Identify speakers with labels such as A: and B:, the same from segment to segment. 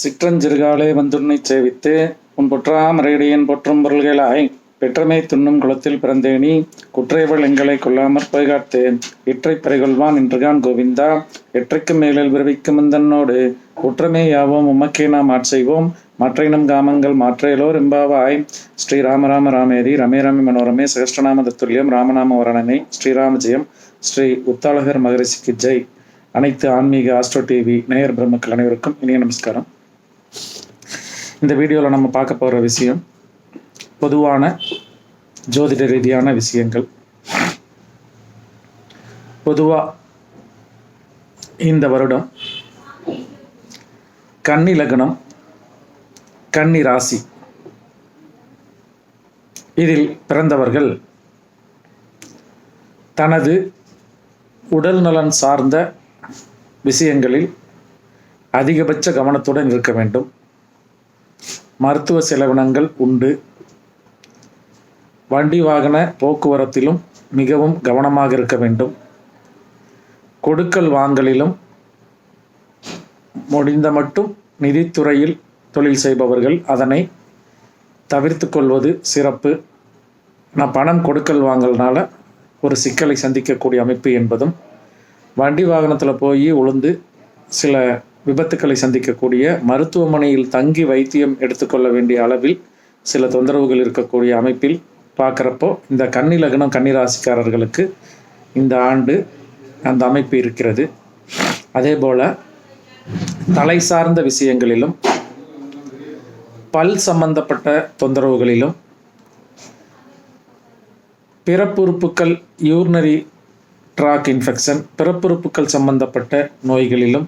A: சிற்றஞ்சிறுகாலே வந்துன்னை சேவித்து உன் பொற்றாமரையடியன் பொற்றும் பொருள்களாய் பெற்றமை துண்ணும் குளத்தில் பிறந்தேனி குற்றைவள் எங்களை கொல்லாமற் பொய்காத்தேன். இற்றை பறைகொள்வான் என்றுகான் கோவிந்தா எற்றைக்கு மேலில் விரவிக்கும் முந்தன்னோடு குற்றமே யாவோம் உமக்கே நாம் ஆட்செய்வோம் மற்றையினம் காமங்கள் மாற்றையலோர் எம்பாவாய் ஸ்ரீ ராம ராம ராமேரி ரமே ரமே மனோரமே சகஸ்டநாம தத்துல்யம் ராமநாம வரணனை ஸ்ரீராம ஜெயம் ஸ்ரீ உத்தாளகர் மகரிஷிக்கு ஜெய். அனைத்து ஆன்மீக ஆஸ்ட்ரோ டிவி நேயர் பிரம்மக்கள் அனைவருக்கும் இனிய நமஸ்காரம். இந்த வீடியோவில் நம்ம பார்க்க போகிற விஷயம் பொதுவான ஜோதிட ரீதியான விஷயங்கள். பொதுவாக இந்த வருடம் கன்னி லக்னம் கன்னி ராசி. இதில் பிறந்தவர்கள் தனது உடல் நலன் சார்ந்த விஷயங்களில் அதிகபட்ச கவனத்துடன் இருக்க வேண்டும். மருத்துவ செலவினங்கள் உண்டு. வண்டி வாகன போக்குவரத்திலும் மிகவும் கவனமாக இருக்க வேண்டும். கொடுக்கல் வாங்கலிலும் முடிந்த மட்டும் நிதித்துறையில் தொழில் செய்பவர்கள் அதனை தவிர்த்து கொள்வது சிறப்பு. நான் பணம் கொடுக்கல் வாங்கல்னால ஒரு சிக்கலை சந்திக்கக்கூடிய அமைப்பு என்பதும் வண்டி வாகனத்தில் போய் உளுந்து சில விபத்துக்களை சந்திக்கக்கூடிய மருத்துவமனையில் தங்கி வைத்தியம் எடுத்துக்கொள்ள வேண்டிய அளவில் சில தொந்தரவுகள் இருக்கக்கூடிய அமைப்பில் பார்க்குறப்போ இந்த கன்னி லக்னம் கன்னிராசிக்காரர்களுக்கு இந்த ஆண்டு அந்த அமைப்பு இருக்கிறது. அதே போல் தலை சார்ந்த விஷயங்களிலும் பல் சம்பந்தப்பட்ட தொந்தரவுகளிலும் பிறப்புறுப்புக்கள் யூர்னரி ட்ராக் இன்ஃபெக்ஷன் பிறப்புறுப்புக்கள் சம்பந்தப்பட்ட நோய்களிலும்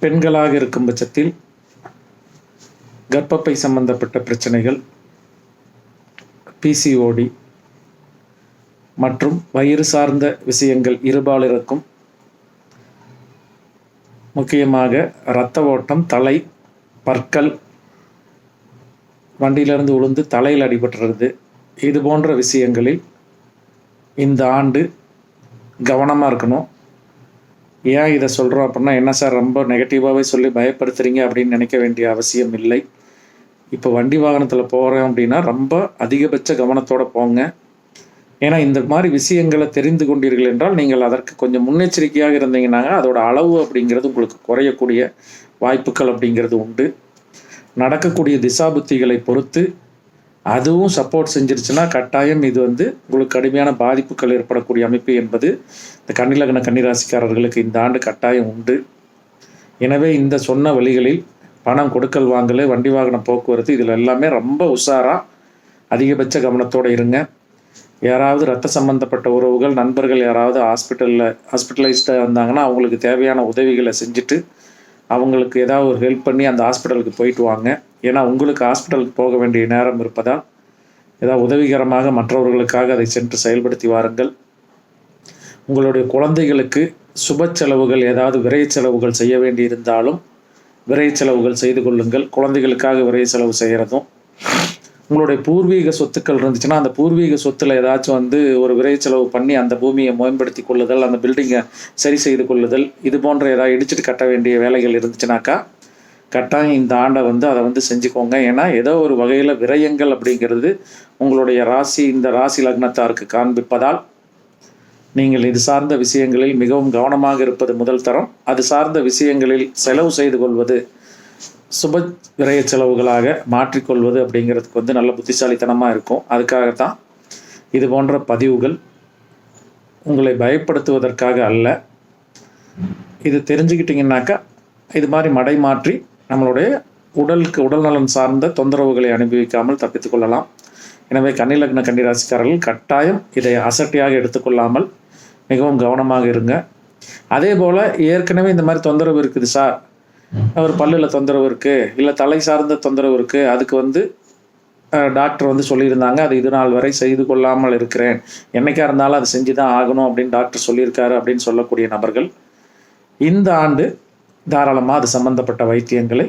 A: பெண்களாக இருக்கும் பட்சத்தில் கர்ப்பப்பை சம்பந்தப்பட்ட பிரச்சனைகள் பிசிஓடி மற்றும் வயிறு சார்ந்த விஷயங்கள் இருபாலிருக்கும். முக்கியமாக இரத்த ஓட்டம் தலை பற்கள் வண்டியிலிருந்து உளுந்து தலையில் அடிபட்டுறது. இது போன்ற விஷயங்களில் இந்த ஆண்டு கவனமாக இருக்கணும். ஏன் இதை சொல்கிறோம் அப்படின்னா என்ன சார் ரொம்ப நெகட்டிவாகவே சொல்லி பயப்படுத்துறீங்க அப்படின்னு நினைக்க வேண்டிய அவசியம் இல்லை. இப்போ வண்டி வாகனத்தில் போகிறோம் அப்படின்னா ரொம்ப அதிகபட்ச கவனத்தோடு போங்க. ஏன்னா இந்த மாதிரி விஷயங்களை தெரிந்து கொண்டீர்கள் என்றால் நீங்கள் அதற்கு கொஞ்சம் முன்னெச்சரிக்கையாக இருந்தீங்கன்னா அதோட அளவு அப்படிங்கிறது உங்களுக்கு குறையக்கூடிய வாய்ப்புகள் அப்படிங்கிறது உண்டு. நடக்கக்கூடிய திசாபுத்திகளை பொறுத்து அதுவும் சப்போர்ட் செஞ்சிருச்சுன்னா கட்டாயம் இது வந்து உங்களுக்கு கடுமையான பாதிப்புகள் ஏற்படக்கூடிய அமைப்பு என்பது இந்த கன்னிலகன கன்னிராசிக்காரர்களுக்கு இந்த ஆண்டு கட்டாயம் உண்டு. எனவே இந்த சொன்ன வழிகளில் பணம் கொடுக்கல் வாங்கல் வண்டி வாகன போக்குவரத்து இதில் எல்லாமே ரொம்ப உஷாராக அதிகபட்ச கவனத்தோடு இருங்க. யாராவது ரத்த சம்பந்தப்பட்ட உறவுகள் நண்பர்கள் யாராவது ஹாஸ்பிட்டலில் ஹாஸ்பிட்டலைஸ்டாக இருந்தாங்கன்னா அவங்களுக்கு தேவையான உதவிகளை செஞ்சுட்டு அவங்களுக்கு ஏதாவது ஒரு ஹெல்ப் பண்ணி அந்த ஹாஸ்பிட்டலுக்கு போயிட்டு வாங்க. ஏன்னா உங்களுக்கு ஹாஸ்பிட்டலுக்கு போக வேண்டிய நேரம் இருப்பதால் ஏதாவது உதவிகரமாக மற்றவர்களுக்காக அதை சென்று செயல்படுத்தி வாருங்கள். உங்களுடைய குழந்தைகளுக்கு சுப செலவுகள் ஏதாவது விரை செலவுகள் செய்ய வேண்டியிருந்தாலும் விரை செலவுகள் செய்து கொள்ளுங்கள். குழந்தைகளுக்காக விரை செலவு செய்கிறதும் உங்களுடைய பூர்வீக சொத்துக்கள் இருந்துச்சுன்னா அந்த பூர்வீக சொத்தில் ஏதாச்சும் வந்து ஒரு விரை செலவு பண்ணி அந்த பூமியை மேம்படுத்தி கொள்ளுதல் அந்த பில்டிங்கை சரி செய்து கொள்ளுதல் இது போன்ற ஏதாவது இடிச்சிட்டு கட்ட வேண்டிய வேலைகள் இருந்துச்சுனாக்கா கட்டாயம் இந்த ஆண்டை வந்து அதை வந்து செஞ்சுக்கோங்க. ஏன்னா ஏதோ ஒரு வகையில் விரயங்கள் அப்படிங்கிறது உங்களுடைய ராசி இந்த ராசி லக்னத்தாருக்கு காண்பிப்பதால் நீங்கள் இது சார்ந்த விஷயங்களில் மிகவும் கவனமாக இருப்பது முதல் தரம். அது சார்ந்த விஷயங்களில் செலவு செய்து கொள்வது சுப விரய செலவுகளாக மாற்றிக்கொள்வது அப்படிங்கிறதுக்கு வந்து நல்ல புத்திசாலித்தனமாக இருக்கும். அதுக்காகத்தான் இது போன்ற பதிவுகள் உங்களை பயப்படுத்துவதற்காக அல்ல. இது தெரிஞ்சுக்கிட்டிங்கனாக்கா இது மாதிரி மடை மாற்றி நம்மளுடைய உடலுக்கு உடல் நலன் சார்ந்த தொந்தரவுகளை அனுபவிக்காமல் தப்பித்துக் கொள்ளலாம். எனவே கன்னிலக்ன கன்னிராசிக்காரர்கள் கட்டாயம் இதை அசட்டையாக எடுத்துக்கொள்ளாமல் மிகவும் கவனமாக இருங்க. அதே போல் ஏற்கனவே இந்த மாதிரி தொந்தரவு இருக்குது சார். ஒரு பல்லில் தொந்தரவு இருக்குது இல்லை தலை சார்ந்த தொந்தரவு இருக்குது அதுக்கு வந்து டாக்டர் வந்து சொல்லியிருந்தாங்க அது இது நாள் வரை செய்து கொள்ளாமல் இருக்கிறேன். என்றைக்காக இருந்தாலும் அது செஞ்சு தான் ஆகணும் அப்படின்னு டாக்டர் சொல்லியிருக்காரு அப்படின்னு சொல்லக்கூடிய நபர்கள் இந்த ஆண்டு தாராளமாக அது சம்மந்தப்பட்ட வைத்தியங்களை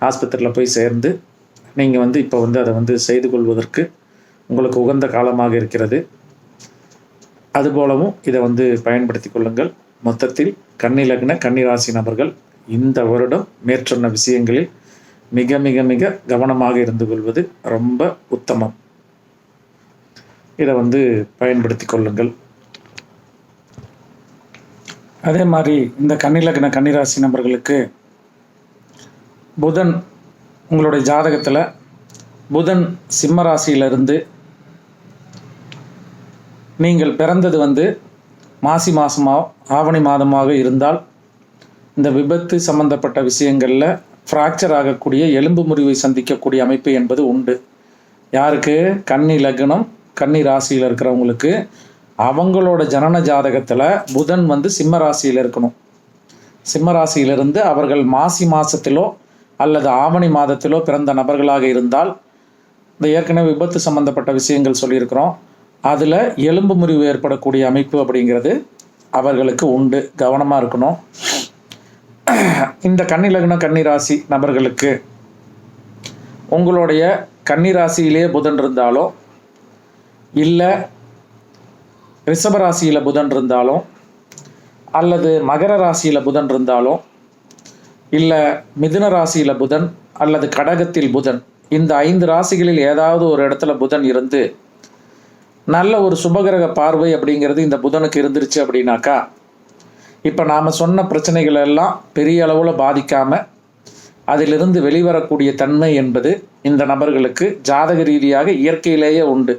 A: ஆஸ்பத்திரியில் போய் சேர்ந்து நீங்கள் வந்து இப்போ வந்து அதை வந்து செய்து கொள்வதற்கு உங்களுக்கு உகந்த காலமாக இருக்கிறது. அதுபோலவும் இதை வந்து பயன்படுத்தி கொள்ளுங்கள். மொத்தத்தில் கண்ணிலக்ன கன்னிராசி நபர்கள் இந்த வருடம் மேற்சொன்ன விஷயங்களில் மிக மிக மிக கவனமாக இருந்து கொள்வது ரொம்ப உத்தமம். இதை வந்து பயன்படுத்தி கொள்ளுங்கள். அதே மாதிரி இந்த கன்னிலக்ன கன்னிராசி நபர்களுக்கு புதன் உங்களுடைய ஜாதகத்தில் புதன் சிம்ம ராசியிலிருந்து நீங்கள் பிறந்தது வந்து மாசி மாதமாக ஆவணி மாதமாக இருந்தால் இந்த விபத்து சம்பந்தப்பட்ட விஷயங்களில் ஃப்ராக்சர் ஆகக்கூடிய எலும்பு முறிவை சந்திக்கக்கூடிய அமைப்பு என்பது உண்டு. யாருக்கு? கன்னி லக்னம் கன்னி ராசியில் இருக்கிறவங்களுக்கு அவங்களோட ஜனன ஜாதகத்தில் புதன் வந்து சிம்ம ராசியில் இருக்கணும். சிம்ம ராசியிலிருந்து அவர்கள் மாசி மாதத்திலோ அல்லது ஆவணி மாதத்திலோ பிறந்த நபர்களாக இருந்தால் இந்த ஏற்கனவே விபத்து சம்பந்தப்பட்ட விஷயங்கள் சொல்லியிருக்கிறோம். அதில் எலும்பு முறிவு ஏற்படக்கூடிய அமைப்பு அப்படிங்கிறது அவர்களுக்கு உண்டு. கவனமாக இருக்கணும். இந்த கன்னிலக்ன கன்னிராசி நபர்களுக்கு உங்களுடைய கன்னிராசியிலே புதன் இருந்தாலோ இல்லை ரிஷப ராசியில் புதன் இருந்தாலும் அல்லது மகர ராசியில் புதன் இருந்தாலும் இல்லை மிதுன ராசியில் புதன் அல்லது கடகத்தில் புதன் இந்த ஐந்து ராசிகளில் ஏதாவது ஒரு இடத்துல புதன் இருந்து நல்ல ஒரு சுபகிரக பார்வை அப்படிங்கிறது இந்த புதனுக்கு இருந்துருச்சு அப்படின்னாக்கா இப்போ நாம் சொன்ன பிரச்சனைகள் எல்லாம் பெரிய அளவில் பாதிக்காமல் அதிலிருந்து வெளிவரக்கூடிய தன்மை என்பது இந்த நபர்களுக்கு ஜாதக ரீதியாக இயற்கையிலேயே உண்டு.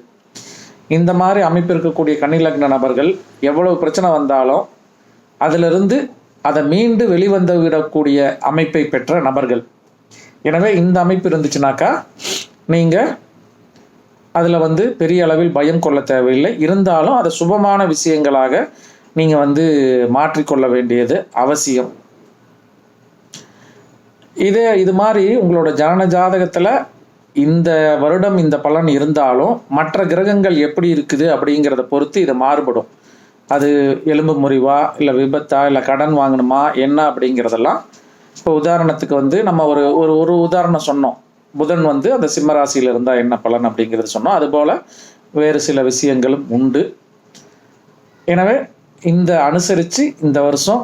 A: இந்த மாதிரி அமைப்பு இருக்கக்கூடிய கன்னிலக்ன நபர்கள் எவ்வளவு பிரச்சனை வந்தாலும் அதிலிருந்து அதை மீண்டு வெளிவந்து விடக்கூடிய அமைப்பை பெற்ற நபர்கள். எனவே இந்த அமைப்பு இருந்துச்சுனாக்கா நீங்கள் அதில் வந்து பெரிய அளவில் பயம் கொள்ள தேவையில்லை. இருந்தாலும் அதை சுபமான விஷயங்களாக நீங்கள் வந்து மாற்றிக்கொள்ள வேண்டியது அவசியம். இதே இது மாதிரி உங்களோட ஜனன ஜாதகத்தில் இந்த வருடம் இந்த பலன் இருந்தாலும் மற்ற கிரகங்கள் எப்படி இருக்குது அப்படிங்கிறத பொறுத்து இது மாறுபடும். அது எலும்பு முறிவா இல்லை விபத்தா இல்லை கடன் வாங்கணுமா என்ன அப்படிங்கிறதெல்லாம் இப்போ உதாரணத்துக்கு வந்து நம்ம ஒரு ஒரு ஒரு உதாரணம் சொன்னோம். புதன் வந்து அந்த சிம்மராசியில் இருந்தால் என்ன பலன் அப்படிங்கிறது சொன்னோம். அதுபோல் வேறு சில விஷயங்களும் உண்டு. எனவே இந்த அனுசரித்து இந்த வருஷம்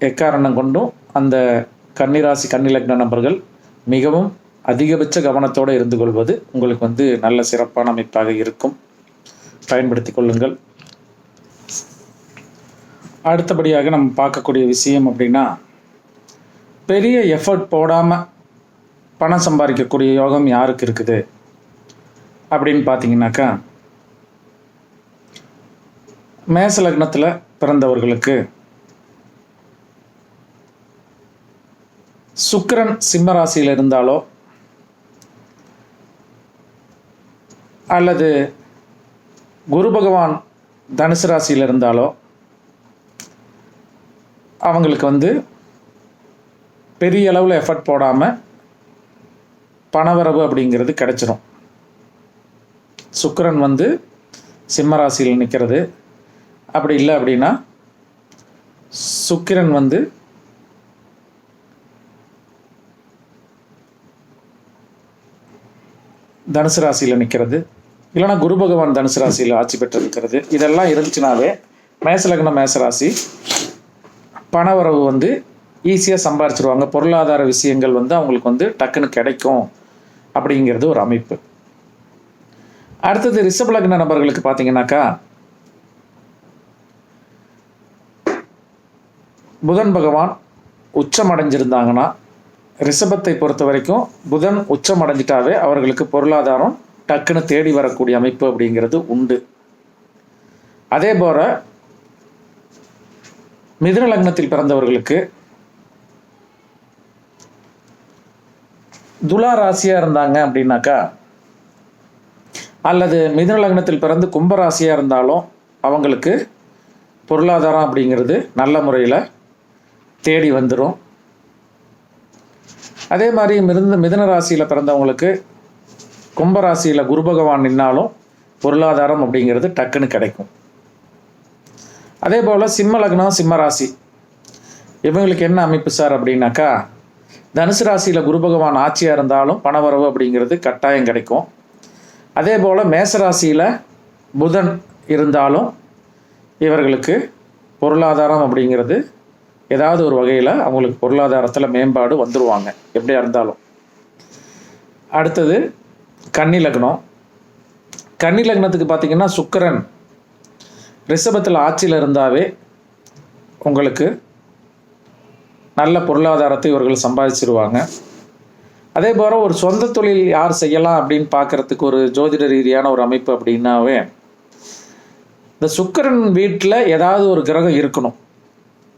A: எக்காரணம் கொண்டும் அந்த கன்னிராசி கன்னிலக்ன நபர்கள் மிகவும் அதிகபட்ச கவனத்தோடு இருந்து கொள்வது உங்களுக்கு வந்து நல்ல சிறப்பான அமைப்பாக இருக்கும். பயன்படுத்தி கொள்ளுங்கள். அடுத்தபடியாக நம்ம பார்க்கக்கூடிய விஷயம் அப்படின்னா பெரிய எஃபர்ட் போடாமல் பணம் சம்பாதிக்கக்கூடிய யோகம் யாருக்கு இருக்குது? அப்படின்னு பார்த்தீங்கன்னாக்கா மேச லக்னத்தில் பிறந்தவர்களுக்கு சுக்கரன் சிம்ம ராசியில் இருந்தாலோ அல்லது குரு பகவான் தனுசு ராசியில் இருந்தாலோ அவங்களுக்கு வந்து பெரிய அளவில் எஃபர்ட் போடாமல் பணவரவு அப்படிங்கிறது கிடச்சிரும். சுக்கிரன் வந்து சிம்மராசியில் நிற்கிறது அப்படி இல்லை அப்படின்னா சுக்கிரன் வந்து தனுசு ராசியில் நிற்கிறது இல்லைன்னா குரு பகவான் தனுசு ராசியில் ஆட்சி பெற்றிருக்கிறது. இதெல்லாம் இருந்துச்சுனாவே மேசலக்ன மேசராசி பணவரவு வந்து ஈஸியாக சம்பாரிச்சிருவாங்க. பொருளாதார விஷயங்கள் வந்து அவங்களுக்கு வந்து டக்குன்னு கிடைக்கும் அப்படிங்கிறது ஒரு அமைப்பு. அடுத்தது ரிஷப லக்ன நபர்களுக்கு பார்த்தீங்கன்னாக்கா புதன் பகவான் உச்சம் அடைஞ்சிருந்தாங்கன்னா ரிஷபத்தை பொறுத்த வரைக்கும் புதன் உச்சம் அடைஞ்சிட்டாவே அவர்களுக்கு பொருளாதாரம் டக்குன்னு தேடி வரக்கூடிய அமைப்பு அப்படிங்கிறது உண்டு. அதே போல மிதுன லக்னத்தில் பிறந்தவர்களுக்கு துலா ராசியாக இருந்தாங்க அப்படின்னாக்கா அல்லது மிதுன லக்னத்தில் பிறந்து கும்பராசியா இருந்தாலும் அவங்களுக்கு பொருளாதாரம் அப்படிங்கிறது நல்ல முறையில் தேடி வந்துடும் அதே மாதிரி மிருந்த மிதுன ராசியில் பிறந்தவங்களுக்கு கும்பராசியில் குரு பகவான் நின்னாலும் பொருளாதாரம் அப்படிங்கிறது டக்குன்னு கிடைக்கும். அதே போல் சிம்ம லக்னம் சிம்ம ராசி. இவங்களுக்கு என்ன அமைப்பு சார் அப்படின்னாக்கா தனுசு ராசியில் குரு பகவான் ஆட்சியாக இருந்தாலும் பணவரவு அப்படிங்கிறது கட்டாயம் கிடைக்கும். அதே போல் மேசராசியில் புதன் இருந்தாலும் இவர்களுக்கு பொருளாதாரம் அப்படிங்கிறது ஏதாவது ஒரு வகையில் அவங்களுக்கு பொருளாதாரத்தில் மேம்பாடு வந்துடுவாங்க எப்படியா இருந்தாலும். அடுத்தது கன்னி லக்னம் கன்னி லக்னத்துக்கு பார்த்தீங்கன்னா சுக்கிரன் ரிஷபத்தில் ஆட்சியில் இருந்தாவே உங்களுக்கு நல்ல பொருளாதாரத்தை இவர்கள் சம்பாதிச்சிருவாங்க. அதே போல் ஒரு சொந்த தொழில் யார் செய்யலாம் அப்படின்னு பார்க்கறதுக்கு ஒரு ஜோதிட ரீதியான ஒரு அமைப்பு அப்படின்னாவே இந்த சுக்கிரன் வீட்டில் ஏதாவது ஒரு கிரகம் இருக்கணும்.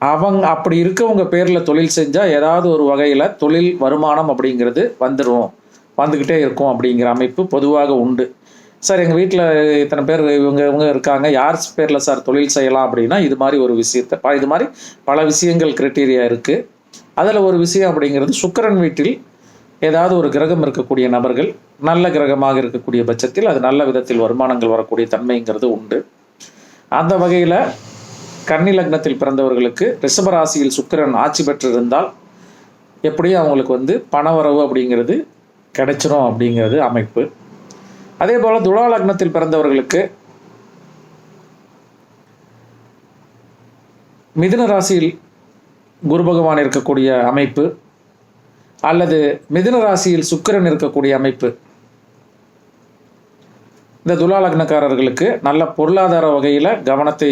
A: அவங்க அப்படி இருக்கவங்க பேரில் தொழில் செஞ்சால் ஏதாவது ஒரு வகையில் தொழில் வருமானம் அப்படிங்கிறது வந்துடும் வந்துக்கிட்டே இருக்கும் அப்படிங்கிற அமைப்பு பொதுவாக உண்டு. சார் எங்கள் வீட்டில் இத்தனை பேர் இவங்க இவங்க இருக்காங்க. யார் பேரில் சார் தொழில் செய்யலாம் அப்படின்னா இது மாதிரி ஒரு விஷயத்தை இது மாதிரி பல விஷயங்கள் கிரைட்டீரியா இருக்குது அதில் ஒரு விஷயம் அப்படிங்கிறது சுக்கிரன் வீட்டில் ஏதாவது ஒரு கிரகம் இருக்கக்கூடிய நபர்கள் நல்ல கிரகமாக இருக்கக்கூடிய பட்சத்தில் அது நல்ல விதத்தில் வருமானங்கள் வரக்கூடிய தன்மைங்கிறது உண்டு. அந்த வகையில் கன்னி லக்னத்தில் பிறந்தவர்களுக்கு ரிஷபராசியில் சுக்கிரன் ஆட்சி பெற்றிருந்தால் எப்படியும் அவங்களுக்கு வந்து பணவரவு அப்படிங்கிறது கிடைச்சிரும் அப்படிங்கிறது அமைப்பு. அதே போல் துலா லக்னத்தில் பிறந்தவர்களுக்கு மிதுன ராசியில் குரு பகவான் இருக்கக்கூடிய அமைப்பு அல்லது மிதுன ராசியில் சுக்கிரன் இருக்கக்கூடிய அமைப்பு. இந்த துலா லக்னக்காரர்களுக்கு நல்ல பொருளாதார வகையில் கவனத்தை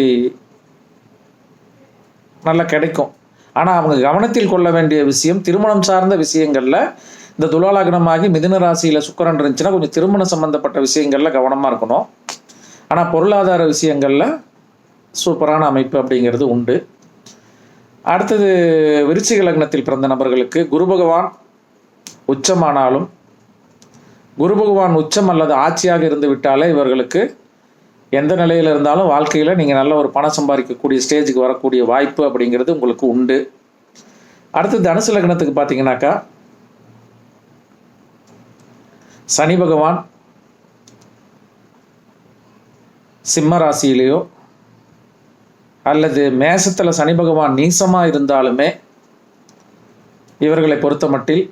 A: நல்லா கிடைக்கும். ஆனால் அவங்க கவனத்தில் கொள்ள வேண்டிய விஷயம் திருமணம் சார்ந்த விஷயங்களில் இந்த துலாலகனமாகி மிதுன ராசியில் சுக்கரன் இருந்துச்சுன்னா கொஞ்சம் திருமணம் சம்பந்தப்பட்ட விஷயங்களில் கவனமாக இருக்கணும். ஆனால் பொருளாதார விஷயங்களில் சூப்பரான அமைப்பு அப்படிங்கிறது உண்டு. அடுத்தது விருச்சிக லக்னத்தில் பிறந்த நபர்களுக்கு குரு பகவான் உச்சமானாலும் குரு பகவான் உச்சம் அல்லது ஆட்சியாக இருந்து விட்டாலே இவர்களுக்கு எந்த நிலையில் இருந்தாலும் வாழ்க்கையில் நீங்கள் நல்ல ஒரு பணம் சம்பாதிக்கக்கூடிய ஸ்டேஜுக்கு வரக்கூடிய வாய்ப்பு அப்படிங்கிறது உங்களுக்கு உண்டு. அடுத்து தனுசு லக்னத்துக்கு பார்த்தீங்கன்னாக்கா சனி பகவான் சிம்ம ராசியிலேயோ அல்லது மேசத்தில் சனி பகவான் நீசமாக இருந்தாலுமே இவர்களை பொறுத்த மட்டில்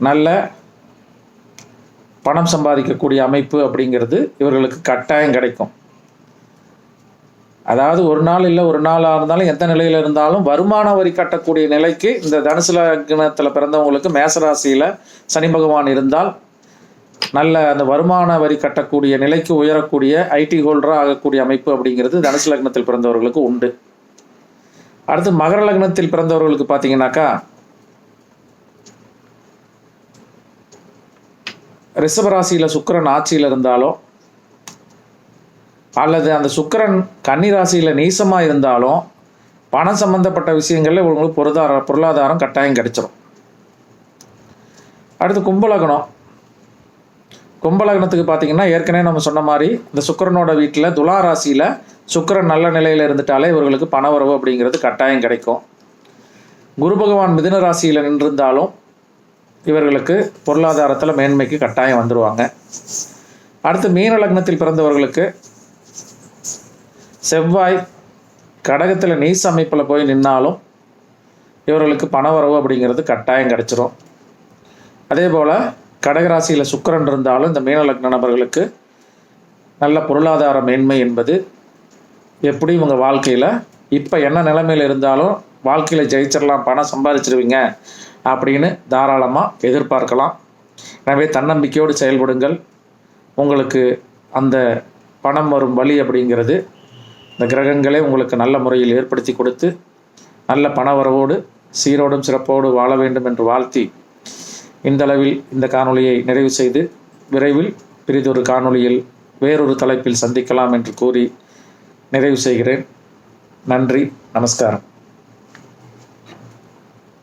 A: நல்ல பணம் சம்பாதிக்கக்கூடிய அமைப்பு அப்படிங்கிறது இவர்களுக்கு கட்டாயம் கிடைக்கும். அதாவது ஒரு நாள் இல்லை ஒரு நாளாக இருந்தாலும் எந்த நிலையில் இருந்தாலும் வருமான வரி கட்டக்கூடிய நிலைக்கு இந்த தனுசு லக்னத்தில் பிறந்தவங்களுக்கு மேசராசியில் சனி பகவான் இருந்தால் நல்ல அந்த வருமான வரி கட்டக்கூடிய நிலைக்கு உயரக்கூடிய ஐடி ஹோல்டராக ஆகக்கூடிய அமைப்பு அப்படிங்கிறது தனுசு லக்னத்தில் பிறந்தவர்களுக்கு உண்டு. அடுத்து மகர லக்னத்தில் பிறந்தவர்களுக்கு பார்த்தீங்கன்னாக்கா ரிஷபராசியில் சுக்கிரன் ஆட்சியில் இருந்தாலும் அல்லது அந்த சுக்கிரன் கன்னி ராசியில் நீசமாக இருந்தாலும் பணம் சம்பந்தப்பட்ட விஷயங்களில் உங்களுக்கு பொருளாதார பொருளாதாரம் கட்டாயம் கிடைச்சிடும் அடுத்து கும்பலகனம் கும்பலகனத்துக்கு பார்த்தீங்கன்னா ஏற்கனவே நம்ம சொன்ன மாதிரி இந்த சுக்கிரனோட வீட்டில் துலா ராசியில் சுக்கிரன் நல்ல நிலையில் இருந்துட்டாலே இவர்களுக்கு பணவரவு அப்படிங்கிறது கட்டாயம் கிடைக்கும். குரு பகவான் மிதுன ராசியில் நின்றிருந்தாலும் இவர்களுக்கு பொருளாதாரத்தில் மேன்மைக்கு கட்டாயம் வந்துடுவாங்க அடுத்து மீன லக்னத்தில் பிறந்தவர்களுக்கு செவ்வாய் கடகத்தில் நீச அமைப்பில் போய் நின்னாலும் இவர்களுக்கு பணவரவு அப்படிங்கிறது கட்டாயம் கிடைச்சிரும். அதே போல் கடகராசியில் சுக்கரன் இருந்தாலும் இந்த மீன லக்ன நபர்களுக்கு நல்ல பொருளாதார மேன்மை என்பது எப்படி இவங்க வாழ்க்கையில் இப்போ என்ன நிலைமையில் இருந்தாலும் வாழ்க்கையில் ஜெயிச்சிடலாம் பணம் சம்பாதிச்சிருவீங்க அப்படின்னு தாராளமாக எதிர்பார்க்கலாம். எனவே தன்னம்பிக்கையோடு செயல்படுங்கள். உங்களுக்கு அந்த பணம் வரும் வழி அப்படிங்கிறது இந்த கிரகங்களே உங்களுக்கு நல்ல முறையில் ஏற்படுத்தி கொடுத்து நல்ல பணவரவோடு சீரோடும் சிறப்போடு வாழ வேண்டும் என்று வாழ்த்தி இந்தளவில் இந்த காணொளியை நிறைவு செய்து விரைவில் பிறிதொரு காணொளியில் வேறொரு தலைப்பில் சந்திக்கலாம் என்று கூறி நிறைவு செய்கிறேன். நன்றி நமஸ்காரம்.